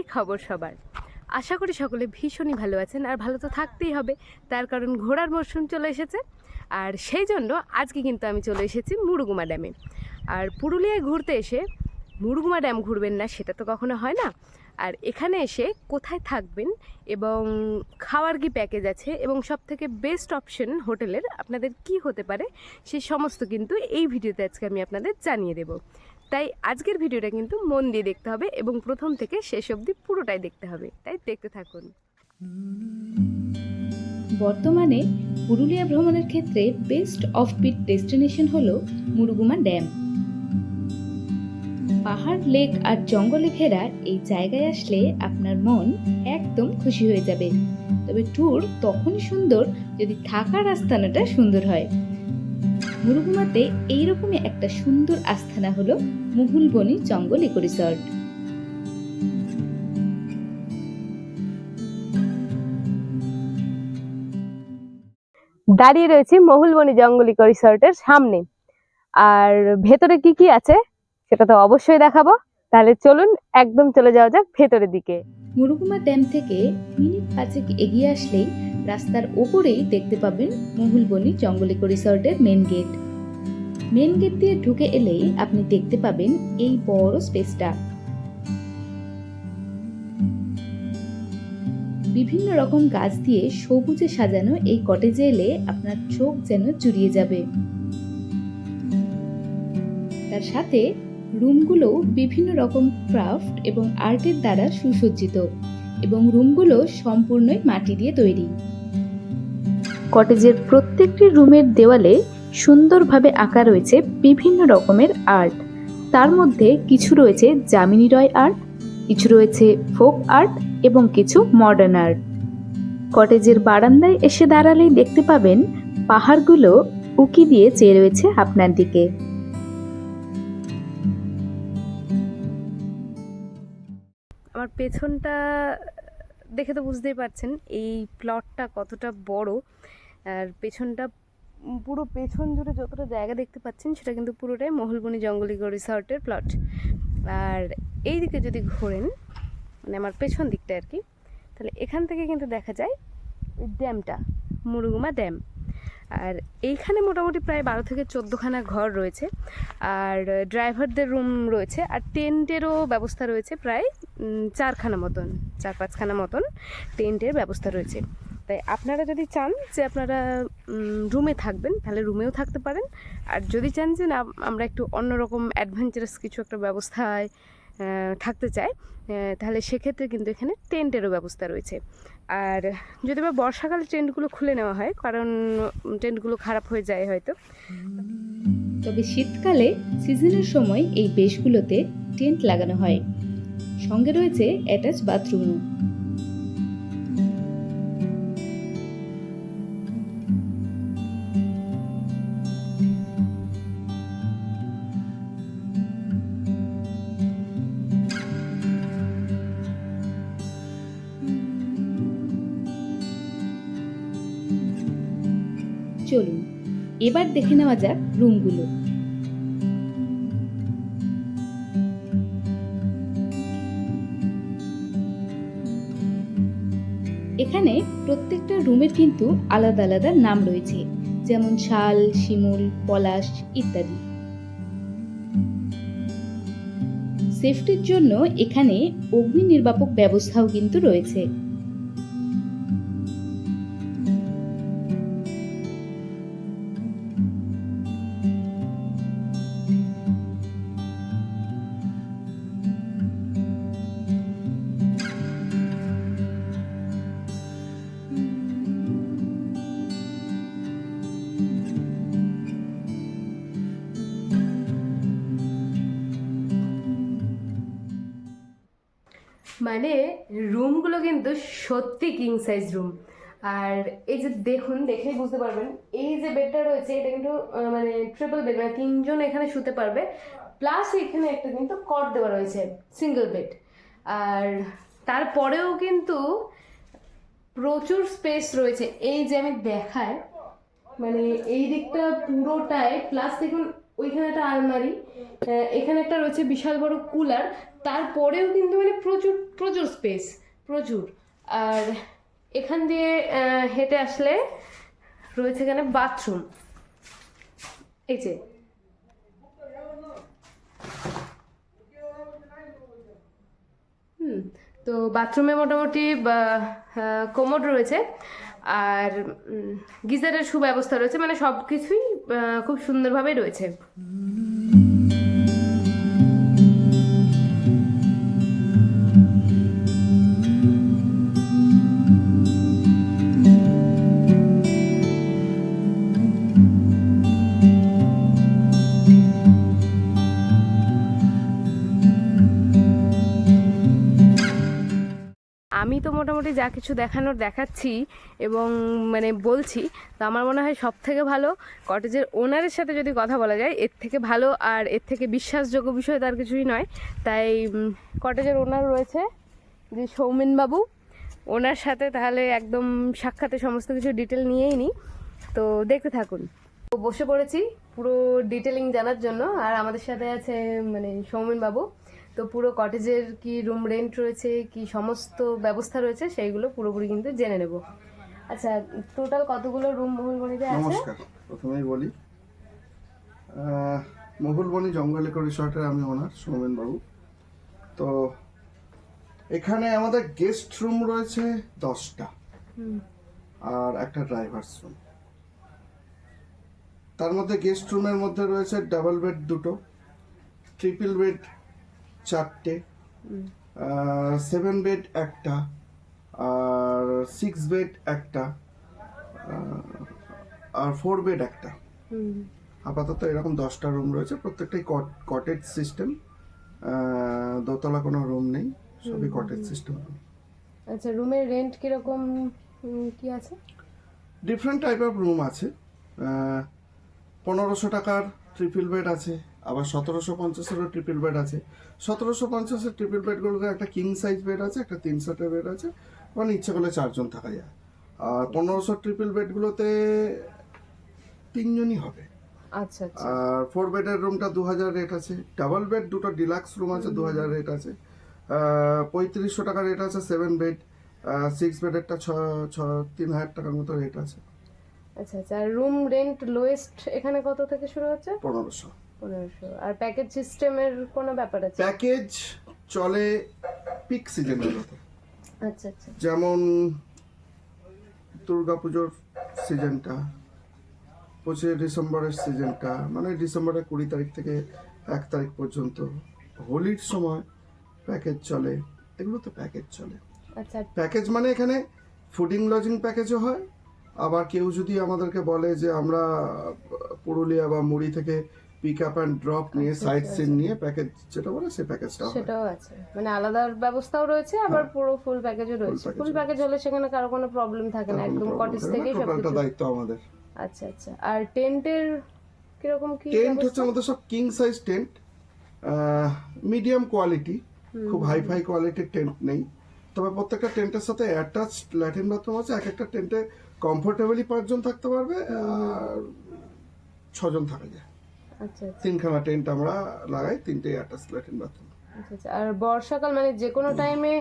কি খবর সবার। আশা করি সকলে ভীষণই ভালো আছেন আর ভালো তো থাকতেই হবে, তার কারণ ঘোড়ার মরশুম চলে এসেছে। আর সেই জন্য আজকে কিন্তু আমি চলে এসেছি মুরুগুমা ড্যামে। আর পুরুলিয়ায় ঘুরতে এসে মুরুগুমা ড্যাম ঘুরবেন না, সেটা তো কখনো হয় না। আর এখানে এসে কোথায় থাকবেন এবং খাওয়ার কি প্যাকেজ আছে এবং সব থেকে বেস্ট অপশন হোটেলের আপনাদের কি হতে পারে সেই সমস্ত কিন্তু এই ভিডিওতে আজকে আমি আপনাদের জানিয়ে দেব। তাই আজকের ভিডিওটা কিন্তু মন দিয়ে দেখতে হবে এবং প্রথম থেকে শেষ অবধি পুরোটাই দেখতে হবে। তাই দেখতে থাকুন। বর্তমানে পুরুলিয়া ভ্রমণের ক্ষেত্রে বেস্ট অফ অফবিট ডেস্টিনেশন হল মুরুগুমা ড্যাম। পাহাড় লেক আর জঙ্গলে ঘেরা এই জায়গায় আসলে আপনার মন একদম খুশি হয়ে যাবে। তবে ট্যুর তখনই সুন্দর যদি থাকার আস্তানাটা সুন্দর হয়। মুরুগুমাতে এইরকমই একটা সুন্দর আস্থানা হলো মুহুলবনি জঙ্গল ইকো রিসর্ট। দাঁড়িয়ে রয়েছি মহুলবনি জঙ্গলিক রিসর্টের সামনে। আর ভেতরে কি কি আছে সেটা তো অবশ্যই দেখাবো। তাহলে চলুন একদম চলে যাওয়া যাক ভেতরের দিকে। মুরুগুমা ড্যাম থেকে মিনিট পাঁচেক এগিয়ে আসলেই রাস্তার ওপরেই দেখতে পাবেন মহুলবনি জঙ্গলিক রিসর্টের মেন গেট মেন গেট দিয়ে ঢুকে এলেই আপনি দেখতে পাবেন এই বড় স্পেসটা বিভিন্ন রকম গাছ দিয়ে সবুজে সাজানো এই কটেজে এলে আপনার চোখ যেন জুড়িয়ে যাবে। তার সাথে রুমগুলো বিভিন্ন রকম ক্রাফট এবং আর্টের দ্বারা সুসজ্জিত এবং রুমগুলো সম্পূর্ণই মাটি দিয়ে তৈরি। কটেজের প্রত্যেকটি রুমের দেওয়ালে সুন্দরভাবে আঁকা রয়েছে বিভিন্ন রকমের আর্ট। তার মধ্যে কিছু রয়েছে যামিনী রয় আর্ট, কিছু রয়েছে ফোক আর্ট এবং কিছু মডার্ন আর্ট। কটেজের বারান্দায় এসে দাঁড়ালেই দেখতে পাবেন পাহাড়গুলো উকি দিয়ে চেয়ে রয়েছে আপনার দিকে। আমার পেছনটা দেখে তো বুঝতেই পারছেন, এই প্লটটা কতটা বড়। আর পেছনটা পুরো পেছন জুড়ে যতটা জায়গা দেখতে পাচ্ছেন সেটা কিন্তু পুরোটাই মহলবনি জঙ্গলিক রিসর্টের প্লট। আর এই দিকে যদি ঘোরেন মানে আমার পেছন দিকটা আর কি, তাহলে এখান থেকে কিন্তু দেখা যায় ড্যামটা, মুরুগুমা ড্যাম। আর এইখানে মোটামুটি প্রায় বারো থেকে চোদ্দোখানা ঘর রয়েছে। আর ড্রাইভারদের রুম রয়েছে, আর টেন্টেরও ব্যবস্থা রয়েছে প্রায় চারখানা মতন, চার পাঁচখানা মতন টেন্টের ব্যবস্থা রয়েছে। তাই আপনারা যদি চান যে আপনারা রুমে থাকবেন, তাহলে রুমেও থাকতে পারেন। আর যদি চান যে না, আমরা একটু অন্যরকম অ্যাডভেঞ্চারাস কিছু একটা ব্যবস্থায় থাকতে চাই তাহলে সেক্ষেত্রে কিন্তু এখানে টেন্টেরও ব্যবস্থা রয়েছে। আর যদি বা বর্ষাকালে টেন্টগুলো খুলে নেওয়া হয়, কারণ টেন্টগুলো খারাপ হয়ে যায় হয়তো। তবে শীতকালে সিজনের সময় এই বেশগুলোতে টেন্ট লাগানো হয়। সঙ্গে রয়েছে অ্যাটাচ বাথরুমও এবার দেখে নেওয়া যাক রুমগুলো। এখানে প্রত্যেকটা রুমের কিন্তু আলাদা আলাদা নাম রয়েছে, যেমন শাল, শিমুল, পলাশ ইত্যাদি। সেফটির জন্য এখানে অগ্নি নির্বাপক ব্যবস্থাও কিন্তু রয়েছে। মানে রুমগুলো কিন্তু সত্যি কিং সাইজ রুম আর এই যে দেখুন, দেখেই বুঝতে পারবেন, এই যে বেডটা রয়েছে, এটা কিন্তু মানে ট্রিপল বেড মানে তিনজন এখানে শুতে পারবে প্লাস এখানে একটা কিন্তু কট দেওয়া রয়েছে সিঙ্গেল বেড আর তারপরেও কিন্তু প্রচুর স্পেস রয়েছে। এই যে আমি দেখায় মানে এই দিকটা পুরোটাই প্লাস দেখুন, ওইখানে একটা আলমারি এখানে একটা রয়েছে বিশাল বড় কুলার তারপরেও কিন্তু মানে প্রচুর প্রচুর স্পেস প্রচুর। আর এখান দিয়ে হেঁটে আসলে রয়েছে এখানে বাথরুম এই যে। হুম, তো বাথরুমে মোটামুটি কোমোড রয়েছে। আর গিজারের সুব্যবস্থা রয়েছে। মানে সব কিছুই খুব সুন্দরভাবে রয়েছে। আমি তো মোটামুটি যা কিছু দেখানোর দেখাচ্ছি এবং মানে বলছি, তো আমার মনে হয় সব থেকে ভালো কটেজের ওনারের সাথে যদি কথা বলা যায়, এর থেকে ভালো আর এর থেকে বিশ্বাসযোগ্য বিষয় তার কিছুই নয়। তাই কটেজের ওনার রয়েছে যে সৌমেন বাবু। ওনার সাথে তাহলে একদম সাক্ষাতে সমস্ত কিছু ডিটেল নিয়েই নিই তো দেখতে থাকুন। বসে পড়েছি পুরো ডিটেলিং জানার জন্য। আর আমাদের সাথে আছে মানে সৌমেন বাবু। তো পুরো কটেজের কি রুম রেন্ট রয়েছে কি সমস্ত ব্যবস্থা রয়েছে সেইগুলো পুরোপুরি কিন্তু জেনে নেব। আচ্ছা টোটাল কতগুলো রুম মহুলবনিতে আছে? নমস্কার প্রথমেই বলি মহুলবনি জঙ্গল ইকো রিসর্টের আমি ওনার সৌমেন বাবু। তো এখানে আমাদের গেস্ট রুম রয়েছে দশটা। আর একটা ড্রাইভার্স রুম তার মধ্যে গেস্ট রুমের মধ্যে রয়েছে ডাবল বেড দুটো ট্রিপল বেড চারটে। সেভেন বেড একটা আর সিক্স বেড একটা আর ফোর বেড একটা। আপাতত এরকম দশটা রুম রয়েছে প্রত্যেকটাই কটেজ সিস্টেম দোতলা কোনো রুম নেই সবই কটেজ সিস্টেম আচ্ছা রুমের রেন্ট কীরকম কি আছে? ডিফারেন্ট টাইপ অফ রুম আছে। পনেরোশো টাকার ট্রিপল বেড আছে। আবার সতেরোশো পঞ্চাশেরও ট্রিপল বেড আছে। সতেরোশো পঞ্চাশের ট্রিপল বেডগুলোতে একটা কিং সাইজ বেড আছে একটা তিন সেটের বেড আছে মানে ইচ্ছে করলে চারজন থাকা যায়। আর পনেরোশো ট্রিপল বেডগুলোতে তিনজনই হবে। আচ্ছা আচ্ছা। আর ফোর বেডের রুমটা দু হাজার রেট আছে। ডাবল বেড দুটো ডিলাক্স রুম আছে দু হাজার রেট আছে। পঁয়ত্রিশশো টাকা রেট আছে সেভেন বেড সিক্স বেডেরটা ছ ছ তিন হাজার টাকার মতো রেট আছে। আচ্ছা আচ্ছা। রুম রেন্ট লোয়েস্ট এখানে কত থেকে শুরু হচ্ছে? পনেরোশো। পনেরোশো। আর প্যাকেজ সিস্টেমের কোনো ব্যাপার আছে? প্যাকেজ চলে পিক সিজনগুলোতে আচ্ছা আচ্ছা। যেমন দুর্গাপুজোর সিজনটা পঁচিশে ডিসেম্বরের সিজনটা মানে ডিসেম্বরের কুড়ি তারিখ থেকে এক তারিখ পর্যন্ত। হোলির সময় প্যাকেজ চলে এগুলো তো প্যাকেজ চলে। আচ্ছা। প্যাকেজ মানে এখানে ফুডিং লজিং প্যাকেজও হয়। আবার কেউ যদি আমাদেরকে বলে যে আমরা পুরুলিয়া বা মুড়ি থেকে পিক আপ অ্যান্ড ড্রপ নিয়ে সাইড সিন নিয়ে প্যাকেজ যেটা বলে সেই প্যাকেজটা সেটাও আছে। মানে আলাদা ব্যবস্থাও রয়েছে আবার পুরো ফুল প্যাকেজও রয়েছে। ফুল প্যাকেজ হলে সেখানে কারও কোনো প্রবলেম থাকে না একদম কটেজ থেকেই সব টোটালটা দায়িত্ব আমাদের। আচ্ছা আচ্ছা। আর টেন্টের কীরকম কি টেন্ট হচ্ছে আমাদের সব king size tent medium quality খুব হাই ফাই কোয়ালিটির টেন্ট নেই। তবে প্রত্যেকটা টেন্টের সাথে অ্যাটাচ ল্যাট্রিন বাথরুম আছে এক একটা টেন্টে কমফোর্টেবলি পাঁচজন থাকতে পারবে আর ছজন থাকা। যায় আচ্ছা আচ্ছা তিনখানা টেন্ট আমরা লাগাই তিনটে অ্যাটাচ ল্যাট্রিন বাথরুম আচ্ছা আচ্ছা। আর বর্ষাকাল মানে যে কোনো টাইমে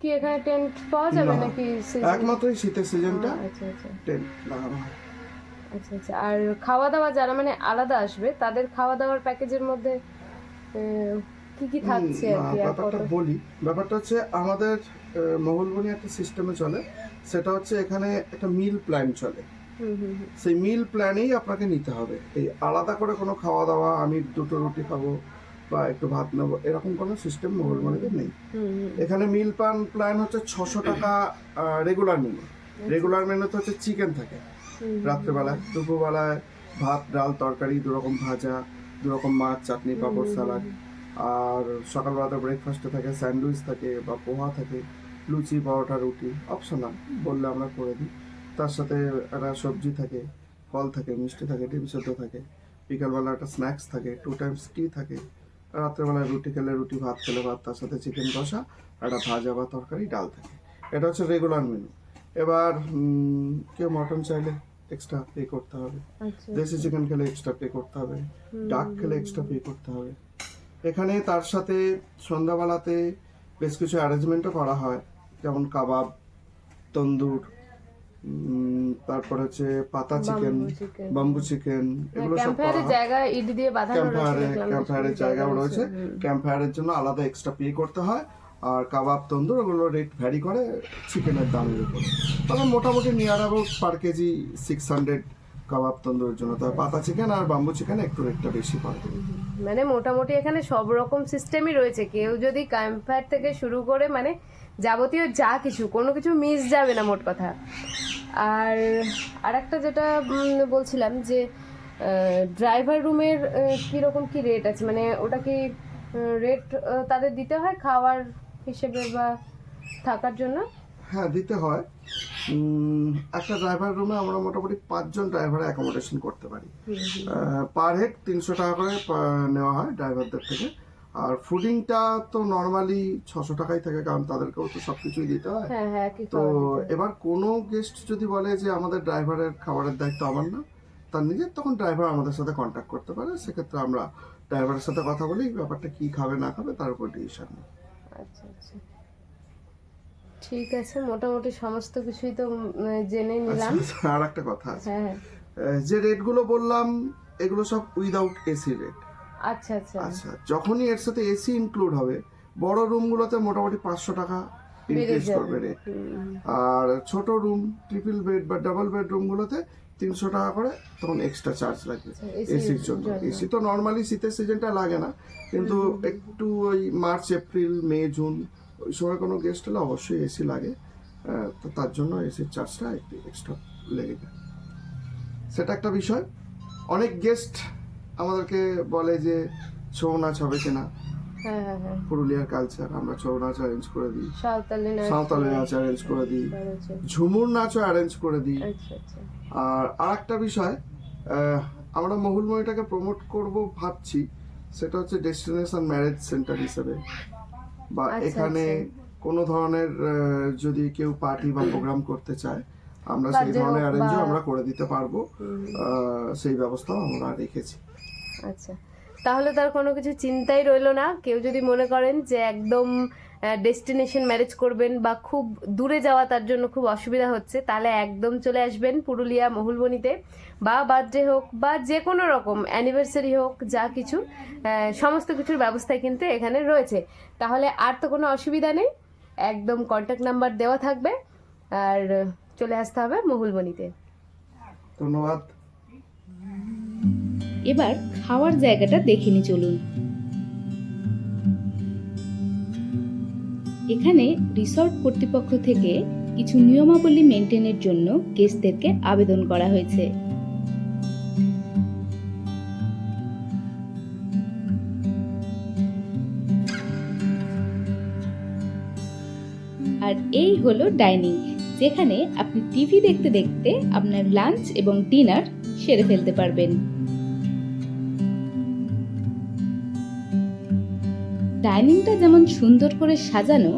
কি এখানে টেন্ট পাওয়া যাবে নাকি season? একমাত্র শীতের সিজনটা আচ্ছা আচ্ছা। টেন্ট লাগানো হয়। আচ্ছা আচ্ছা। আর খাওয়া দাওয়া যারা মানে আলাদা আসবে তাদের খাওয়া দাওয়ার প্যাকেজের মধ্যে কি কি থাকছে ব্যাপারটা বলি। ব্যাপারটা হচ্ছে আমাদের মহলবনি একটা সিস্টেমে চলে। সেটা হচ্ছে এখানে একটা মিল প্ল্যান চলে। সেই মিল প্ল্যানেই আপনাকে নিতে হবে। এই আলাদা করে কোনো খাওয়া দাওয়া আমি দুটো রুটি খাব বা একটু ভাত নেব এরকম কোনো সিস্টেম মহলবনিতে নেই। এখানে মিল প্ল্যান প্ল্যান হচ্ছে ছশো টাকা রেগুলার মেনু রেগুলার মেনুতে হচ্ছে চিকেন থাকে। রাত্রেবেলায় দুপুরবেলায় ভাত ডাল তরকারি দু রকম ভাজা দু রকম মাছ চাটনি পাঁপড় স্যালাড। আর সকালবেলাতে ব্রেকফাস্টে থাকে স্যান্ডউইচ থাকে বা পোহা থাকে লুচি পরোটা রুটি অপশনাল বললে আমরা করে দিই। তার সাথে একটা সবজি থাকে ফল থাকে মিষ্টি থাকে ডিম সেদ্ধ থাকে বিকালবেলা একটা স্ন্যাক্স থাকে টু টাইমস টি থাকে রাত্রেবেলায় রুটি খেলে রুটি ভাত খেলে ভাত তার সাথে চিকেন কষা একটা ভাজা বা তরকারি ডাল থাকে। এটা হচ্ছে রেগুলার মেনু এবার কেউ মটন চাইলে এক্সট্রা পে করতে হবে। আচ্ছা। দেশি চিকেন খেলে এক্সট্রা পে করতে হবে। ডাক খেলে এক্সট্রা পে করতে হবে। এখানে তার সাথে সন্ধ্যাবেলাতে বেশ কিছু অ্যারেঞ্জমেন্টও করা হয়। যেমন কাবাব তন্দুর তারপর হচ্ছে পাতা চিকেন বাম্বু চিকেন এগুলো সব ক্যাম্পফায়ারের জায়গা ইট দিয়ে বাঁধানো রয়েছে ক্যাম্পফায়ারের জায়গা রয়েছে ক্যাম্পফায়ারের জন্য আলাদা এক্সট্রা পে করতে হয় আর কাবাব তন্দুর ওগুলো রেট ভ্যারি করে চিকেনের দামের উপর। তবে মোটামুটি near about per kg six hundred কাবাব তন্দুরের জন্য। তবে পাতা চিকেন আর বাম্বু চিকেন একটু রেটটা বেশি পড়ে মানে মোটামুটি এখানে সব রকম সিস্টেমই রয়েছে। কেউ যদি ক্যাম্পফায়ার থেকে শুরু করে মানে যাবতীয় যা কিছু কোনো কিছু মিস যাবে না মোট কথা। আর আরেকটা যেটা বলছিলাম যে ড্রাইভার রুমের কীরকম কি রেট আছে? মানে ওটা কি রেট তাদের দিতে হয় খাওয়ার হিসেবে বা থাকার জন্য? হ্যাঁ দিতে হয়। একটা ড্রাইভার রুমে আমরা মোটামুটি পাঁচজন ড্রাইভার অ্যাকোমোডেশন করতে পারি। পার হেড তিনশো টাকা করে নেওয়া হয় ড্রাইভারদের থেকে। আর ফুডিংটা তো নর্মালি ছশো টাকাই থাকে কারণ তাদেরকেও তো সব কিছুই দিতে হয়। হ্যাঁ হ্যাঁ তো এবার কোনো গেস্ট যদি বলে যে আমাদের ড্রাইভারের খাবারের দায়িত্ব আমার না তার নিজের তখন ড্রাইভার আমাদের সাথে কন্ট্যাক্ট করতে পারে। সেক্ষেত্রে আমরা ড্রাইভারের সাথে কথা বলি ব্যাপারটা কি খাবে না খাবে তার উপর ডিসিশন নিই। আচ্ছা আচ্ছা। ঠিক আছে মোটামুটি সমস্ত কিছুই তো জেনে নিলাম। আচ্ছা আর একটা কথা আছে। হ্যাঁ যে রেটগুলো বললাম এগুলো সব উইদাউট এসি রেট আচ্ছা আচ্ছা। আচ্ছা যখনই এর সাথে এসি ইনক্লুড হবে বড় রুমগুলোতে মোটামুটি পাঁচশো টাকা ইনক্রিজ করবে রেট আর ছোট রুম ট্রিপল বেড বা ডাবল বেড রুমগুলোতে তিনশো টাকা করে তখন এক্সট্রা চার্জ লাগবে আচ্ছা, এসির জন্য। এসি তো নর্মালি শীতের সিজনটা লাগে না কিন্তু একটু ওই মার্চ এপ্রিল মে জুন ওই সময় কোনো গেস্ট হলে অবশ্যই এসি লাগে। আহ, তো তার জন্য এসির চার্জটা একটু এক্সট্রা লেগে যায়। সেটা একটা বিষয়। অনেক গেস্ট আমাদেরকে বলে যে ছৌ নাচ হবে কিনা। হ্যাঁ হ্যাঁ হ্যাঁ। পুরুলিয়ার কালচার আমরা ছৌ নাচ অ্যারেঞ্জ করে দিই। সাঁওতালি নাচ। অ্যারেঞ্জ করে দিই। ঝুমুর নাচও অ্যারেঞ্জ করে দিই। আচ্ছা আচ্ছা। আর আরেকটা বিষয় আমরা মহুলময়টাকে প্রমোট করব ভাবছি সেটা হচ্ছে ডেস্টিনেশন ম্যারেজ সেন্টার হিসেবে। বা আচ্ছা, এখানে কোনো ধরনের যদি কেউ পার্টি বা প্রোগ্রাম করতে চায় আমরা সেই ধরনের অ্যারেঞ্জও আমরা করে দিতে পারব। সেই ব্যবস্থাও আমরা রেখেছি। আচ্ছা। তাহলে তার কোনো কিছু চিন্তাই রইল না। কেউ যদি মনে করেন যে একদম ডেস্টিনেশন ম্যারেজ করবেন বা খুব দূরে যাওয়া তার জন্য খুব অসুবিধা হচ্ছে, তাহলে একদম চলে আসবেন পুরুলিয়া মহুলবনিতে। বা বার্থডে হোক বা যে কোনো রকম অ্যানিভার্সারি হোক, যা কিছু সমস্ত কিছুর ব্যবস্থাই কিন্তু এখানে রয়েছে। তাহলে আর তো কোনো অসুবিধা নেই। একদম কন্ট্যাক্ট নাম্বার দেওয়া থাকবে। আর চলে আসতে হবে মহুলবনিতে। ধন্যবাদ। এবার খাওয়ার জায়গাটা দেখে নি চলুন। এখানে রিসর্ট কর্তৃপক্ষ থেকে কিছু নিয়মাবলী মেনটেনের জন্য গেস্টদেরকে আবেদন করা হয়েছে। আর এই হলো ডাইনিং, যেখানে আপনি টিভি দেখতে দেখতে আপনার লাঞ্চ এবং ডিনার সেরে ফেলতে পারবেন। ডাইনিংটা যেমন সুন্দর করে সাজানো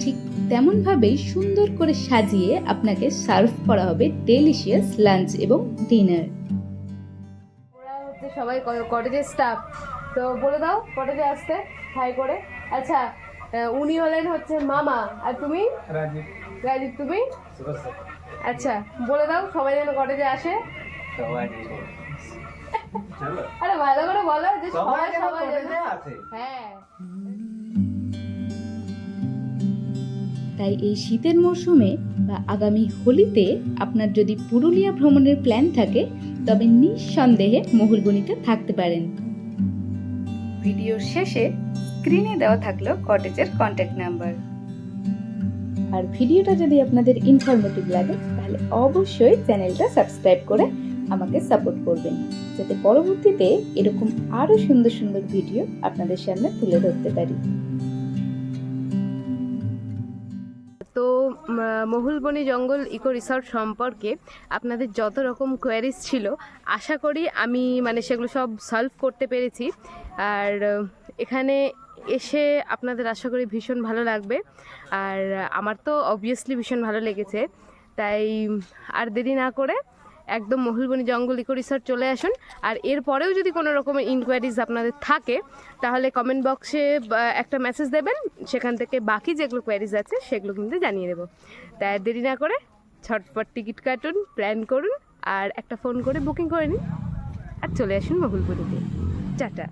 ঠিক তেমনভাবেই সুন্দর করে সাজিয়ে আপনাকে সার্ভ করা হবে ডেলিশিয়াস লাঞ্চ এবং ডিনার ওরা হচ্ছে সবাই কটেজের স্টাফ তো বলে দাও কটেজে আসতে হাই করে। আচ্ছা উনি হলেন হচ্ছে মামা। আর তুমি? রাজীব। রাজীব তুমি? আচ্ছা বলে দাও সবাই যেন কটেজে আসে। সবাই। চলো আরে ভালো করে বলো যে সবাই সবাই হ্যাঁ। তাই এই শীতের মরশুমে বা আগামী হোলিতে আপনার যদি পুরুলিয়া ভ্রমণের প্ল্যান থাকে তবে নিঃসন্দেহে মহুলবনিতে থাকতে পারেন। ভিডিওর শেষে স্ক্রিনে দেওয়া থাকল কটেজের কন্ট্যাক্ট নাম্বার আর ভিডিওটা যদি আপনাদের ইনফরমেটিভ লাগে তাহলে অবশ্যই চ্যানেলটা সাবস্ক্রাইব করে আমাকে সাপোর্ট করবেন যাতে পরবর্তীতে এরকম আরও সুন্দর সুন্দর ভিডিও আপনাদের সামনে তুলে ধরতে পারি। মহুলবনি জঙ্গল ইকো রিসর্ট সম্পর্কে আপনাদের যত রকম কোয়ারিজ ছিল, আশা করি আমি মানে সেগুলো সব সলভ করতে পেরেছি। আর এখানে এসে আপনাদের আশা করি ভীষণ ভালো লাগবে। আর, আমার তো অবভিয়াসলি ভীষণ ভালো লেগেছে। তাই, আর দেরি না করে একদম মহুলবনি জঙ্গল ইকো রিসর্ট চলে আসুন। আর এরপরেও যদি কোনো রকমের ইনকোয়ারিজ আপনাদের থাকে, তাহলে কমেন্ট বক্সে একটা মেসেজ দেবেন। সেখান থেকে বাকি যেগুলো কোয়ারিজ আছে, সেগুলো কিন্তু জানিয়ে দেবো। তাই দেরি না করে ছটপট টিকিট কাটুন প্ল্যান করুন, আর একটা ফোন করে বুকিং করে নিন। আর চলে আসুন মহুলপুরিতে টাটা।